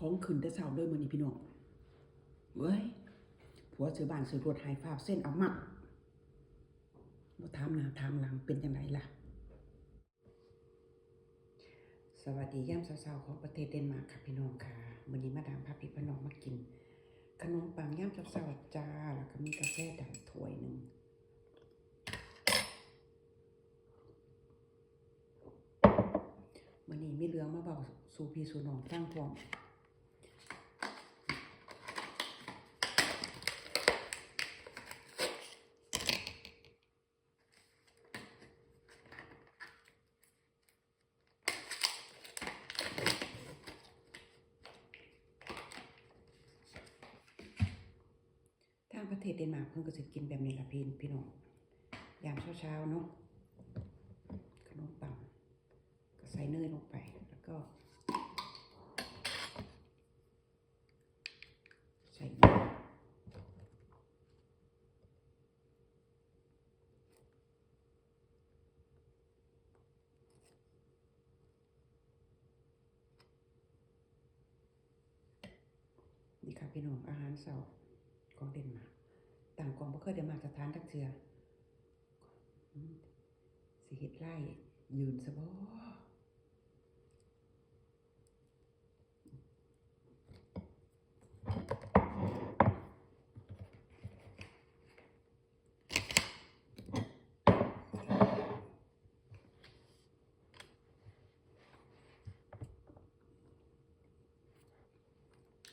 ของขึ้นแต่เช้าเลยมื้อนี้พี่น้องเว้ยผัวซื้อบ้านซื้อรถให้ฟ้าเส้นเอามักบ่ถามหน้าถามหลังเป็นจังไดล่ะ สวัสดีย่ามเช้าๆของประเทศเดนมาร์กค่ะพี่น้องค่ะมื้อนี้มาดามพาพี่พี่น้องมากิน ขนมปังย่ามเช้าๆจ้าแล้วก็มีกาแฟดำถ้วยหนึ่งมื่อนี้มีเรื่องมาบอกสู่พี่สู่น้องฟังพร้อมทางประ เดนมาร์กเพิ่นก็สิกินแบบนี้ละพี่พี่น้องยามเช้าๆเนาะขนมปังก็ใส่เนยลงไปแล้วก็ ใส่นี่ค่ะพี่น้องอาหารเสาร์ของเดนมาร์ก ต่างกองบ่เคยได้มาสถานทักเทือสิเฮ็ดไล่ยืนซะบ่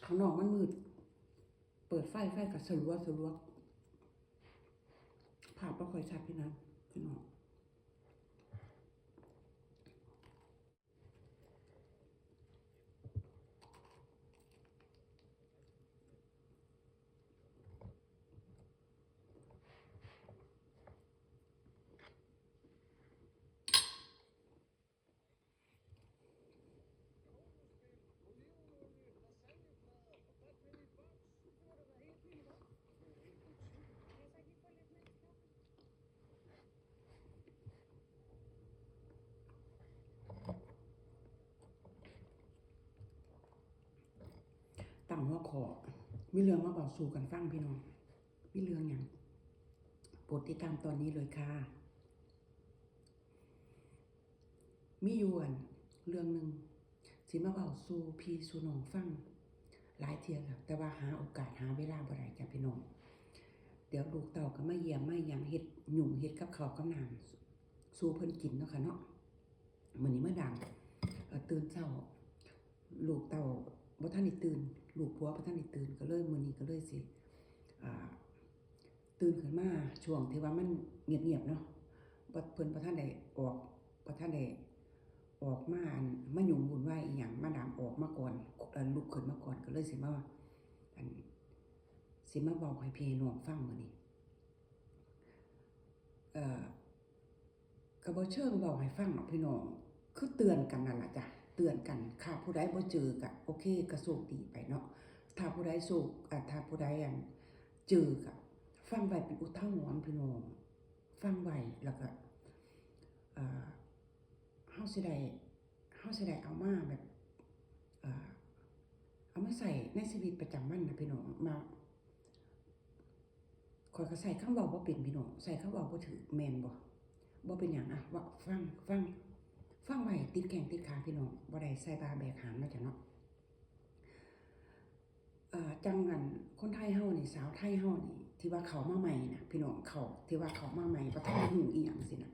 ข้างนอกมันมืด เปิดไฟไฟกับสลัวสลัว ภาพก็ค่อยชัดพี่นะพี่น้องหัว ขอมีเรื่องมาบอกสู่กันฟังพี่น้องมีเรื่องอย่างโปรดติดตามตอนนี้เลยค่ะมีอยู่อันเรื่องหนึ่งสิมาบอกสู่พี่สู่น้องฟังหลายเทียแล้วแต่ว่าหาโอกาสหาเวลาบ่ได้จ้ะพี่น้องเดี๋ยวลูกเต่าก็มาเยี่ยมมาหยังเฮ็ดหยุ่งเฮ็ดกับข้าวกับน้ำสู่เพิ่นกินเนาะค่ะเนาะเหมือนนี้เมาดังตื่นเช้าลูกเต่าบ่ทันได้ตื่น ลูกผัวบ่ทันได้ตื่นก็เลยมือนี้ก็เลยสิตื่นขึ้นมาช่วงที่ว่ามันเงียบๆเนาะบ่เพิ่นบ่ทันได้ออกบ่ทันได้ออกมาอันมายุ่งวุ่นวอีหยังมาดามออกมาก่อนลุกขึ้นมาก่อนก็เลยสิมาอันสิมาบอกให้พี่น้องฟังมือนี้เอ่อก็บ่เชิงบอกให้ฟังหรอกพี่น้องคือเตือนกันนั่นแหละจ้ะ เตือนกันค่ะผู้ใดบ่เจอก็โอเคก็โชคดีไปเนาะถ้าผู้ใดโชคอ่าถ้าผู้ใดอันเจอก็ฟังไว้เป็นอุทาหรณ์พี่น้องฟังไว้แล้วก็อ่าเฮาสิได้เฮาสิได้เอามาแบบอ่าเอามาใส่ในชีวิตประจำวันนะพี่น้องมาข่อยก็ใส่คำเว้าบ่เป็นพี่น้องใส่คำเว้าบ่ถูกแม่นบ่บ่เป็นหยังอะว่าฟังฟัง ฟังไว้ติดแข้งติดขาพี่น้องบ่ได้ใส่บาแบกหามมาจ้ะเนาะเอ่อจังกันคนไทยเฮานี่สาวไทยเฮานี่ ที่ว่าเขามาใหม่นะพี่น้องเขาที่ว่าเขามาใหม่บ่ทันได้ฮู้อีหยังสินะ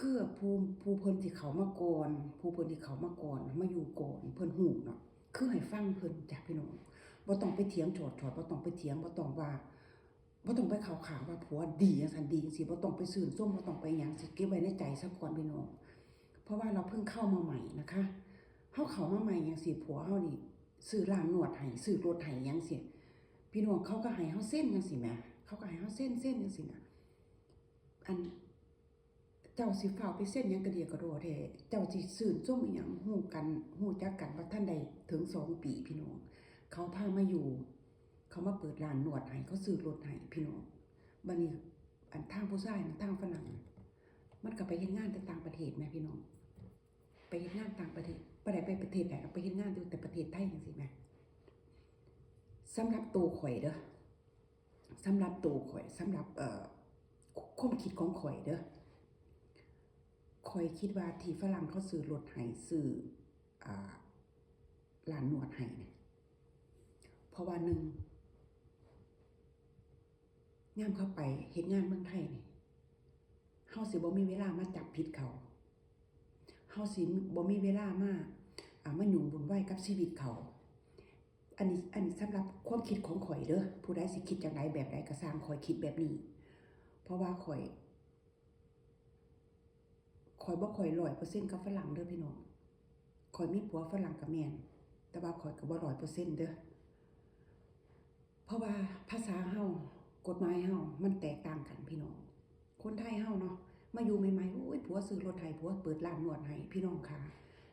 คือผู้ผู้เพิ่นที่เขามาก่อนผู้เพิ่นที่เขามาก่อนมาอยู่ก่อนเพิ่นฮู้เนาะคือให้ฟังเพิ่นจ้ะพี่น้องบ่ต้องไปเถียงโจดๆบ่ต้องไปเถียงบ่ต้องว่าบ่ต้องไปเขาขางว่าผัวดีจังซั่นดีจังซี่บ่ต้องไปซื่นส้มบ่ต้องไปหยังสิเก็บไว้ในใจซะก่อนพี่น้อง เพราะว่าเราเพิ่งเข้ามาใหม่นะคะเฮาเขามาใหม่ยังสิผัวเฮานี่ซื้อร้านนวดให้ซื้อรถให้ยังสิพี่น้องเขาก็ให้เฮาเส้นจังสิแหมเขาก็ให้เฮาเส้นเส้นจังสินะอันเจ้าสิฟ้าวไปเส้นยังกระเดียกระโดดแท้เจ้าสิซื่นส้มอีหยังฮู้กันฮู้จักกันว่าท่านใดถึงสองปีพี่น้องเขาพามาอยู่ เขามาเปิดร้านหนวดให้เขาซื้อรถให้พี่น้องบัดนี้อันทางผู้ชายนทางฝรั่งมันก็ไปเฮ็ดงานแต่ต่างประเทศแม่พี่น้อง เฮ็ดงานต่างประเทศบ่ได้ไปประเทศใดเราไปเฮ็ดงานอยู่แต่ประเทศไทยจังซี่แหมสำหรับตัวข่อยเด้อสำหรับตัวข่อยสำหรับเอ่อความคิดของข่อยเด้อข่อยคิดว่าที่ฝรั่งเขาซื้อรถให้ซื้ออ่าร้านนวดให้เนี่ยเพราะว่าหนึ่งยามเข้าไปเฮ็ดงานเมืองไทยเนี่ยเฮาสิบ่มีเวลามาจับผิดเขา เฮาสิบ่มีเวลามาอ่ามายุ่งวุ่นวกับชีวิตเขา อันนี้อันนี้สำหรับความคิดของข่อยเด้อผู้ใดสิคิดจังไดแบบใดก็สร้างข่อยคิดแบบนี้ เพราะว่าข่อยข่อยบ่ข่อย100%กับฝรั่งเด้อพี่น้องข่อยมีผัวฝรั่งก็แม่นแต่ว่าข่อยก็บ่100%เด้อเพราะว่าภาษาเฮากฎหมายเฮามันแตกต่างกันพี่น้องคนไทยเฮาเนาะ มาอยู่ใหม่ๆโอ้ยผัวซื้อรถไถผัวเปิดร้านนวดให้พี่น้องค่ะ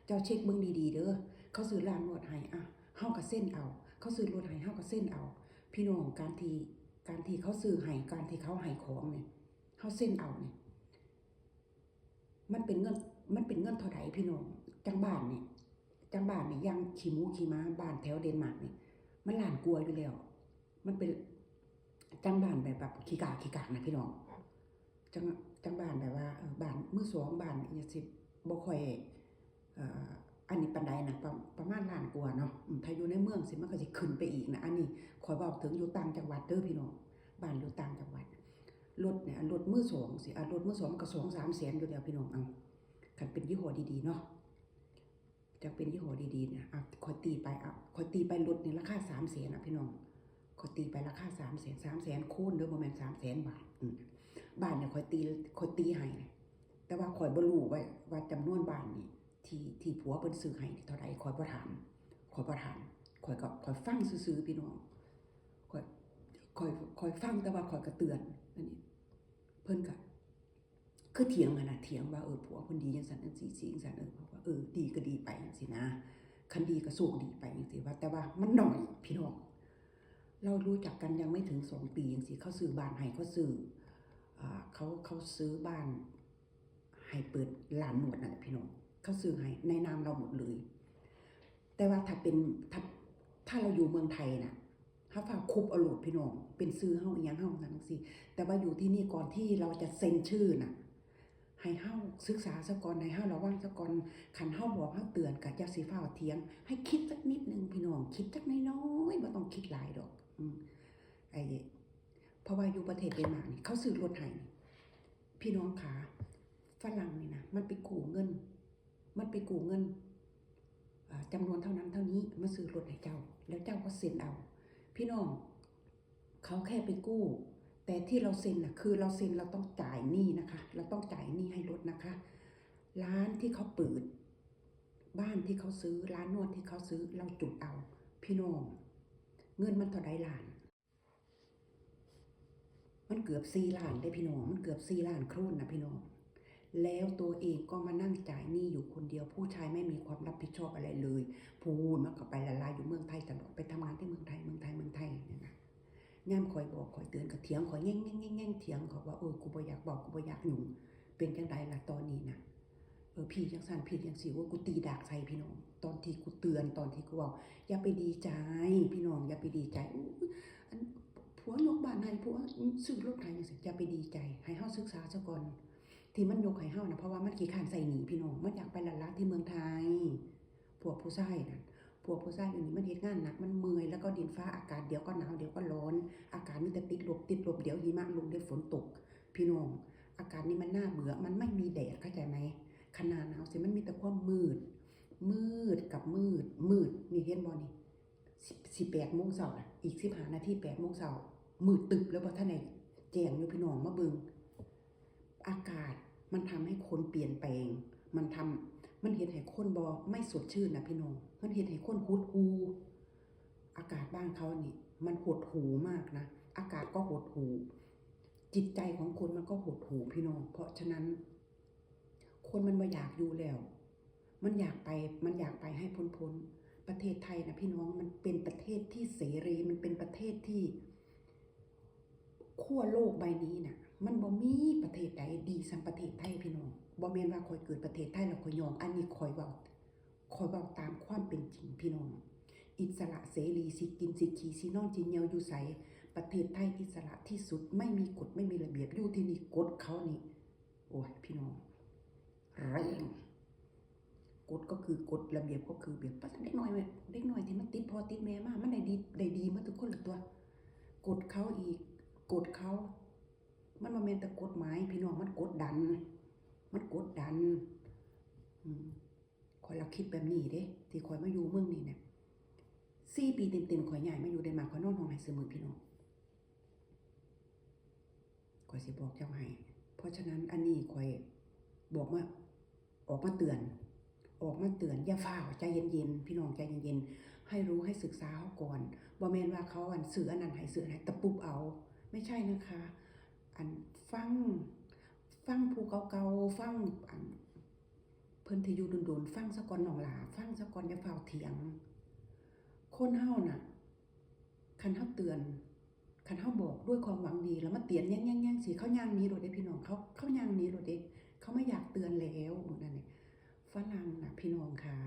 เจ้าเช็คเบิ่งดีๆเด้อเขาซื้อร้านนวดให้อะเฮาก็เส้นเอา เขาซื้อรถให้เฮาก็เส้นเอา พี่น้องการที่การที่เขาซื้อให้การที่เขาให้ของเนี่ยเฮาเส้นเอาเนี่ยมันเป็นเงินมันเป็นเงินเท่าใดพี่น้องจังบ้านเนี่ยจังบ้านเนี่ยยังขี่มูขี่ม้าบ้านแถวเดนมาร์กเนี่ยมันหลานกลัวอยู่แล้ว มันเป็นจังบ้านแบบแบบขี้กาขี้กากนะพี่น้องจัง จังบ้านแบบว่าบ้านมือสองบ้านเนี่ยสิบ่ค่อยอันนี้ปานใดนะประประมาณล้านกว่าเนาะถ้าอยู่ในเมืองสิมันก็สิขึ้นไปอีกนะอันนี้ขอยเว้าถึงอยู่ต่างจังหวัดเด้อพี่น้องบ้านอยู่ต่างจังหวัดรถเนี่ยรถมือสองสิรถมือสองมันก็2 3แสนอยู่แล้วพี่น้องเอาคันเป็นยี่ห้อดีๆเนาะจะเป็นยี่ห้อดีๆเนี่ยอะขอยตีไปอะขอยตีไปรถเนี่ยราคา3แสนอะพี่น้องขอยตีไปราคา3แสน3แสนคูณเด้อบ่แม่น3แสนบาทอืม บ้านเนี่ยคอยตีคอยตีให้แต่ว่าคอยบ่รู้ว่าว่าจำนวนบ้านนี่ที่ที่ผัวเพิ่นซื้อให้นี่เท่าใดคอยบ่ถามคอยบ่ถามคอยก็คอยฟังซื่อๆพี่น้องคอยคอยคอยฟังแต่ว่าคอยก็เตือนนั่นนี่เพิ่นก็คือเถียงกันนะเถียงว่าเออผัวเพิ่นดีจังซั่นจังซี่สิจังซั่นเออเพราะว่าเออดีก็ดีไปจังซี่นะคันดีก็สู้ดีไปจังซี่ว่า แต่ว่ามันหน้อยพี่น้องเรารู้จักกันยังไม่ถึงสองปีจังซี่เขาซื้อบ้านให้เขาซื้อ เขาเขาซื้อบ้านให้เปิดร้านนวดนั่นแหละพี่น้องเขาซื้อให้ในนามเราหมดเลย แต่ว่าถ้าเป็นถ้าถ้าเราอยู่เมืองไทยน่ะถ้าฝากคุบอโลดพี่น้อง เป็นซื้อเฮาอหยังเฮาจังซี่แต่ว่าอยู่ที่นี่ก่อนที่เราจะเซ็นชื่อน่ะให้เฮาศึกษาซะกอนให้เฮาระวังซะกอนคันเฮาบอกเฮาเตือนก็อย่าสิฟ้าเถียง ให้คิดสักนิดนึงพี่น้อง คิดจักน้อยๆบ่ต้องคิดหลายดอก อืมไอ้ เพราะว่าอยู่ประเทศเดนมาร์กนี่เขาซื้อรถให้พี่น้องขาฝรั่งนี่นะมันไปกู้เงิน มันไปกู้เงินอ่าจำนวนเท่านั้นเท่านี้มาซื้อรถให้เจ้า แล้วเจ้าก็เซ็นเอา พี่น้องเขาแค่ไปกู้ แต่ที่เราเซ็นน่ะคือเราเซ็นเราต้องจ่ายหนี้นะคะ เราต้องจ่ายหนี้ให้รถนะคะ ร้านที่เขาเปิด บ้านที่เขาซื้อร้านนวดที่เขาซื้อเราจุดเอา พี่น้อง เงินมันเท่าใดล้าน มันเกือบสี่ล้านได้พี่น้อง มันเกือบสี่ล้านครุ่นนะพี่น้อง แล้วตัวเองก็มานั่งจ่ายหนี้อยู่คนเดียว ผู้ชายไม่มีความรับผิดชอบอะไรเลย พูดมันก็ไปละลายอยู่เมืองไทยตลอด ไปทำงานที่เมืองไทย เมืองไทย เมืองไทยเนี่ยนะย่ามคอยบอกคอยเตือนกับเถียงคอยแง่งแง่งแง่งแง่งเถียงเขาว่าเออกูบ่อยากบอกกูบ่อยากหยุ่งเป็นจังไดล่ะตอนนี้นะเออพี่จังสั่นพี่จังสิว่ากูตีดากใส่พี่น้อง ตอนที่กูเตือนตอนที่กูบอกอย่าไปดีใจ พี่น้องอย่าไปดีใจอู้อัน ผัวยกบ้านให้ผัวซื้อรถให้จังซี่อย่าไปดีใจ ให้เฮาศึกษาซะก่อนที่มันยกให้เฮานะเพราะว่ามันขี้ข้านใส่หนีพี่น้องมันอยากไปละละที่เมืองไทยพวกผู้ชายนั่นพวกผู้ชายอยู่นี่มันเฮ็ดงานหนักมันเมื่อยแล้วก็ดินฟ้าอากาศเดี๋ยวก็หนาวเดี๋ยวก็ร้อน อากาศมีแต่ติดลบติดลบเดี๋ยวหิมะลงเดี๋ยวฝนตก พี่น้อง อากาศนี้มันน่าเบื่อมันไม่มีแดดเข้าใจไหมขนาดหนาวสิมันมีแต่ความมืด มืดกับมืด มืดนี่เห็นบ่นี่สิบแปดโมงเช้าน่ะอีกสิบห้านาทีแปดโมงเช้า มืดตึบแล้วบ่ท่านไหนแจงอยู่พี่น้องมาเบิงอากาศมันทำให้คนเปลี่ยนแปลง มันทำมันเห็นให้คนบอไม่สดชื่นนะพี่น้อง มันเห็นให้คนหดหูอากาศบ้านเขานี่ มันหดหูมากนะ อากาศก็หดหู จิตใจของคนมันก็หดหูพี่น้อง เพราะฉะนั้น คนมันมาอยากอยู่แล้ว มันอยากไป มันอยากไปให้พ้นพ้นประเทศไทยนะพี่น้อง มันเป็นประเทศที่เสรี มันเป็นประเทศที่ ขั้วโลกใบนี้น่ะ มันบ่มีประเทศใดดีสัมประเทศไทยพี่น้องบ่แม่นว่าคอยเกิดประเทศไทยแล้วคอยยอมอันนี้คอยเว้าคอยบอกตามความเป็นจริงพี่น้อง อิสระเสรีสิกินสิขี่สินอนสิเหนียวอยู่ใสประเทศไทยอิสระที่สุดไม่มีกฎไม่มีระเบียบอยู่ที่นี่กฎเขานี่โอ้ยพี่น้องแรงกฎก็คือกฎระเบียบก็คือเบียบปัสเด็กน้อยเว้ยเด็กน้อยที่มันติดพอติดแม่มากมันได้ดีได้ดีมาทุกคนเลยตัวกฎเขาอีก กฎเขา มันมาเมนแต่กฎหมายพี่น้องมันกดดัน มันกดดันอคอยเราคิดแบบนี้เด้ ที่คอยมาอยู่เมืองนี้เนี่ยสี่ปีเต็มๆคอยใหญ่มาอยู่ได้มาร์กคอยนอนห้องให้เสมอพี่น้องคอยสิบอกเจ้าให้เพราะฉะนั้นอันนี้คอยบอกว่าออกมาเตือน ออกมาเตือนอย่าฟ้าใจเย็นๆพี่น้องใจเย็นๆให้รู้ให้ศึกษาเขาก่อนบ่แมนว่าเขาอันสื่ออันนั้นให้สื่ออันไหนตะปุบเอา ไม่ใช่นะคะ อันฟัง ฟังผู้เก่าๆฟังอันเพิ่นที่อยู่โดนๆฟังซะกอนหนองหลาฟังซะกอนอย่าเฝ้าเถียง คนเฮาน่ะ คันเฮาเตือน คันเฮาบอกด้วยความหวังดีแล้วมาเตียนแย่งๆๆสิเขาย่างนี้โดดเด้พี่น้องเขาเขาย่างนี้โดดเด้เขาไม่อยากเตือนแล้วนั่นนี่ฝรั่งน่ะพี่น้องค่ะ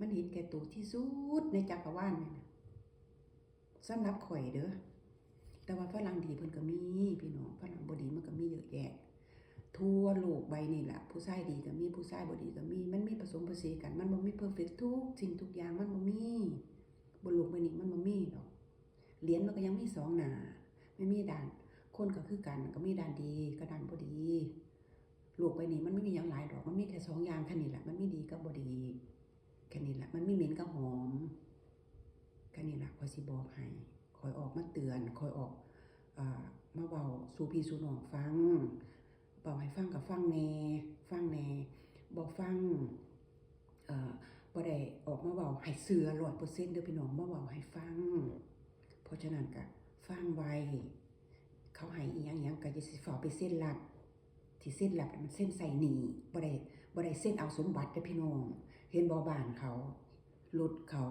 มันเห็นแก่ตัวที่สุดในจักรวาลนี่นะสำหรับข่อยเด้อ แต่ว่าฝรั่งดีเพิ่นก็มีพี่น้องฝรั่งบดีมันก็มีเยอะแยะ ทั่วโลกใบนี่แหละผู้ชายดีก็มีผู้ชายบดีก็มี มันมีผสมผสานกัน มันบ่มีเพอร์เฟกทุกสิ่งทุกอย่างมันบ่มีบนโลกใบนี้มันบ่มีดอกเหรียญมันก็ยังมีสองหนาไม่มีด้าน คนก็คือกันก็มีด้านดีก็ด้านบดีโลกใบนี้มันไม่มีหยังหลายดอกมันมีแค่สองอย่างแค่นี้แหละมันมีดีกับบดีแค่นี้แหละมันมีเหม็นกับหอมแค่นี้แหละขอสิบอกให้ คอยออกมาเตือน คอยออกอมาเว้าสู่พี่สู่น้องฟังเบอกให้ฟังกับฟังแน่ฟังแน่บ่ฟังบ่ได้ออกมาเว้าให้เสือ100%เด้อพี่น้องมาเว้าให้ฟัง เพราะฉะนั้นก็ฟังไวเขาให้อีหยังยังก็อย่าสิฟ้าไปเส้นหลับที่เส้นหลับมันเส้นใส่หนีบ่ได้บ่ได้เส้นเอาสมบัติเด้อพี่น้อง เห็นบ่บานเขารถเขา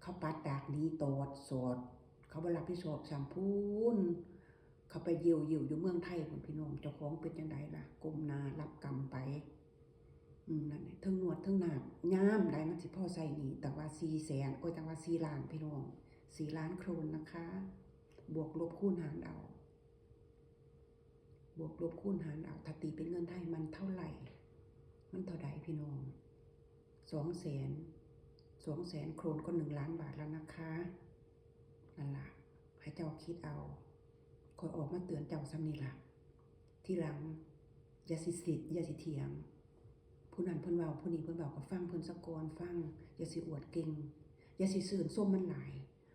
เขาปัดดากนี้ตอดสอด เขาบ่รับผิดชอบสัมพูนเขาไปเยี่ยวเยี่ยวอยู่เมืองไทยคนพี่น้องเจ้าของเป็นจังไดล่ะก้มนารับกรรมไปอืมนั่นแหละเทั้งนวดเทั้งหนาบยามได้มันสิพ่อใส่นี่แต่ว่า4แสนโอ้ยแต่ว่า4ล้านพี่น้อง4ล้านโครนนะคะ บวกลบคูณหารเอาบวกลบคูณหารเอาถ้าตีเป็นเงินไทยมันเท่าไหร่ มันเท่าใดพี่น้อง2แสน2แสนโครนก็1ล้านบาทแล้วนะคะ นั่นล่ะให้เจ้าคิดเอาคอยออกมาเตือนเจ้าซ้ำนี่ล่ะ ที่หลังอย่าสิสิอย่าสิเถียง ผู้นั้นเพิ่นเว้าผู้นี้เพิ่นเว้าก็ฟังเพิ่นสะกอนฟังอย่าสิอวดเก่งอย่าสิซื่นส้มมันหลาย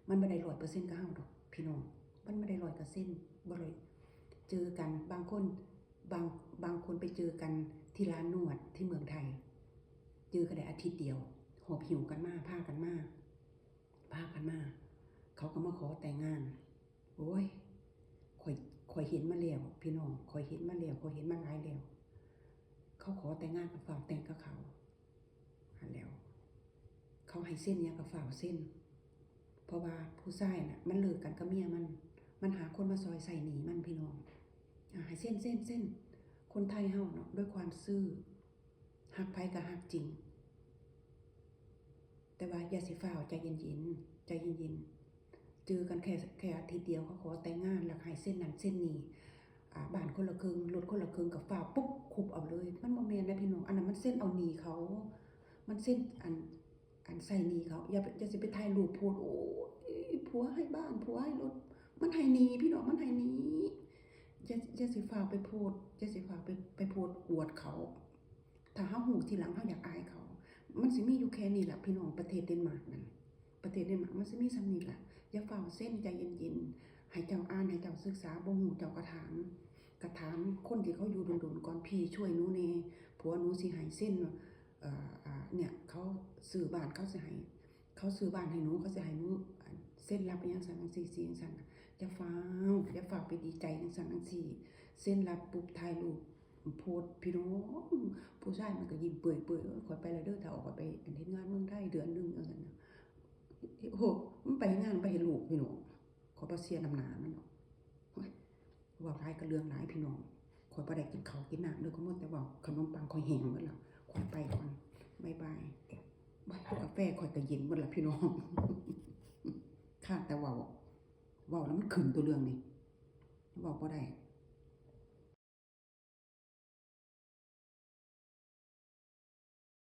มันบ่ได้100%กับเซ็นก้าดอก พี่น้องมันบ่ได้100%บ่เลยเจอกันบางคนบางบางคนไปเจอกันที่ร้านนวดที่เมืองไทย เจอกันได้อาทิตย์เดียวหอบหิวกันมากพากันมากพากันมาก เขาก็มาขอแต่งงาน โอ้ยข่อยข่อยเห็นมาแล้วพี่น้องข่อยเห็นมาแล้วข่อยเห็นมาหลายแล้วเขาขอแต่งงานกับฝ่าวแต่งกับเขาหันแล้ว เขาให้เส้นหยังกับฝ่าวเส้น เพราะว่าผู้ชายน่ะ มันเลิกกันกับเมียมัน มันหาคนมาซอยใส่หนีมันพี่น้องอ่าให้เส้นเส้นเส้น คนไทยเฮาเนาะด้วยความซื่อหักไผกับหักจริง แต่ว่าอย่าสิฝ่าวใจเย็นๆใจเย็นๆ เจอกันแค่แค่อาทิตย์เดียวเขาขอแต่งงานแล้วให้เส้นนั้นเส้นนี้บ้านคนละครึ่งรถคนละครึ่งกับฝ้าปุ๊บคุบเอาเลย มันบ่แม่นนะพี่น้องอันนั้นมันเส้นเอาหนีเขา มันเส้นอันอันใส่หนีเขาอย่าอย่าสิไปถ่ายรูปพสต์โอ้ยผัวให้บ้านผัวให้รถมันให้หนีพี่น้องมันให้หนีอย่าอย่าสิฟ้าไปพสต์อย่าสิฟ้าไปไปพสต์อวดเขาถ้าเฮาหูทีหลังเฮาอยากอายเขา มันสิมีอยู่แค่นี้ล่ะพี่น้องประเทศเดนมาร์กนั่น ประเทศเดนมาร์กมันสิมีสำนี้ล่ะอย่าเฝ้าเส้นใจเย็นๆให้เจ้าอ่านให้เจ้าศึกษาบ่ฮู้เจ้ากระถามกระถามคนที่เขาอยู่โดนๆก่อนพี่ช่วยหนูแหน่ผัวหนูสิให้เส้นเนี่ยเขาซื้อบานเขาสิให้เขาซื้อบานให้หนูเขาสิให้หนูเส้นรับไปจังซั่นังซี่สิจังซั่นน่ะอย่าฟ้าวอย่าฟ้าวไปดีใจจังซั่นังซี่เส้นรับปุ๊บถ่ายรูปโพสต์พี่น้องผู้ชายมันก็ยิ้มเปื่อยๆเอ้ยขอยไปแล้วเด้อถ้าออกไปเฮ็ดงานเมืองไทยเดือนหนึงจังซั่นน่ะ โอ้โหมันไปงานไปเห็นลูกพี่น้องขอประเสียน้ำหนามันเนาะโอ้ยเว่าร้ายกับเรื่องร้ายพี่น้องขอยประได้กินข้าวกินน้ำเลยก็มดแต่ว่าขนมปังขอยแห้งหมดแล้วขอยไปก่อนบายบายบายกาแฟขอยก็เย็นหมดละพี่น้องค่ะแต่ว้าว้าแล้วมันขึ้นตัวเรื่องนี่เว้าได้